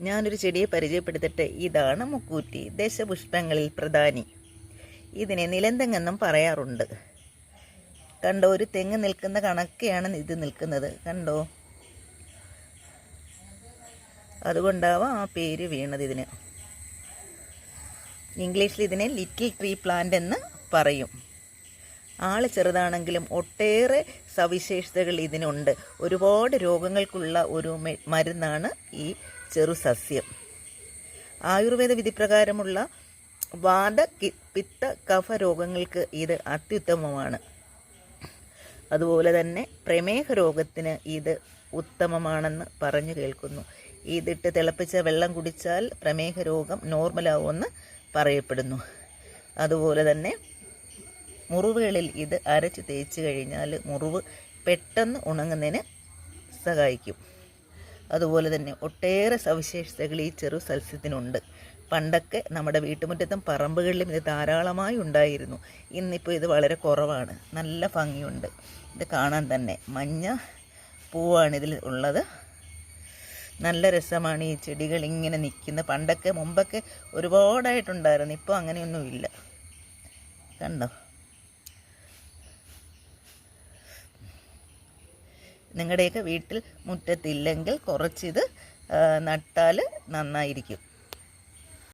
ഞാനൊരു ചെടിയെ പരിചയപ്പെടുത്തട്ടെ ഇതാണ് മുക്കൂറ്റി ദേശപുഷ്പങ്ങളിൽ പ്രധാനി. ഇതിനെ നിലന്തെങ്ങെന്നും പറയാറുണ്ട്. കണ്ടോ ഒരു തെങ്ങ് നിൽക്കുന്ന കണക്കെയാണ് ഇത് നിൽക്കുന്നത്. കണ്ടോ? അതുകൊണ്ടാവാം ആ പേര് വീണത് ഇതിന്. ഇംഗ്ലീഷിൽ ഇതിനെ ലിറ്റിൽ ട്രീ പ്ലാന്റ് എന്ന് പറയും. ആൾ ചെറുതാണെങ്കിലും ഒട്ടേറെ സവിശേഷതകൾ ഇതിനുണ്ട്. ഒരുപാട് രോഗങ്ങൾക്കുള്ള ഒരു മരുന്നാണ് ഈ ചെറു സസ്യം. ആയുർവേദ വിധിപ്രകാരമുള്ള വാദ പിത്ത കഫ രോഗങ്ങൾക്ക് ഇത് അത്യുത്തമമാണ്. അതുപോലെ തന്നെ പ്രമേഹ രോഗത്തിന് ഇത് ഉത്തമമാണെന്ന് പറഞ്ഞു കേൾക്കുന്നു. ഇതിട്ട് തിളപ്പിച്ച വെള്ളം കുടിച്ചാൽ പ്രമേഹ രോഗം നോർമലാവുമെന്ന് പറയപ്പെടുന്നു. അതുപോലെ തന്നെ മുറിവുകളിൽ ഇത് അരച്ച് തേച്ച് കഴിഞ്ഞാൽ മുറിവ് പെട്ടെന്ന് ഉണങ്ങുന്നതിന് സഹായിക്കും. അതുപോലെ തന്നെ ഒട്ടേറെ സവിശേഷതകൾ ഈ ചെറു സസ്യത്തിനുണ്ട് പണ്ടൊക്കെ നമ്മുടെ വീട്ടുമുറ്റത്തും പറമ്പുകളിലും ഇത് ധാരാളമായി ഉണ്ടായിരുന്നു. ഇന്നിപ്പോൾ ഇത് വളരെ കുറവാണ്. നല്ല ഭംഗിയുണ്ട്. ഇത് കാണാൻ തന്നെ മഞ്ഞ പൂവാണ് ഇതിൽ ഉള്ളത്. നല്ല രസമാണ് ഈ ചെടികൾ ഇങ്ങനെ നിൽക്കുന്നത്. പണ്ടൊക്കെ മുമ്പൊക്കെ ഒരുപാടായിട്ടുണ്ടായിരുന്നു. ഇപ്പോൾ അങ്ങനെയൊന്നുമില്ല. കണ്ടോ? നിങ്ങളുടെയൊക്കെ വീട്ടിൽ മുറ്റത്തില്ലെങ്കിൽ കുറച്ചിത് നട്ടാൽ നന്നായിരിക്കും.